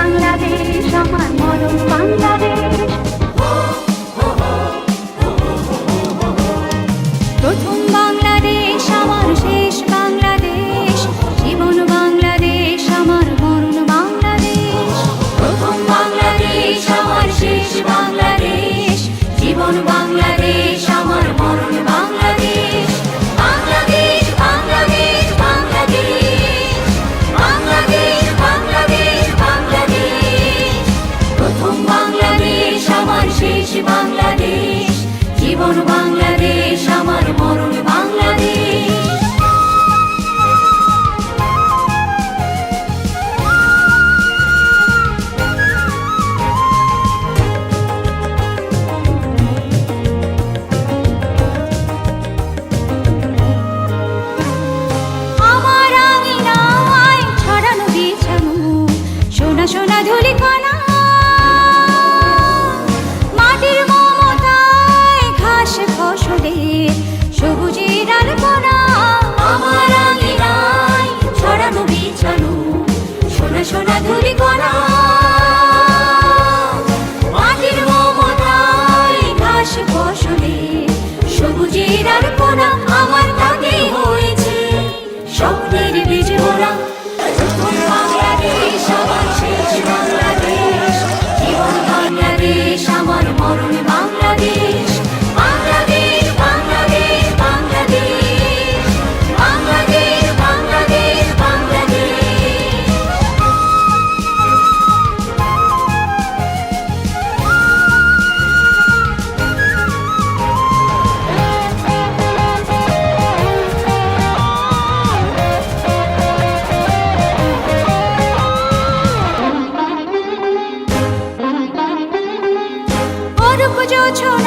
বাংলাদেশ আমার মরম বাংলাদেশ। শেষ বাংলা বোঝো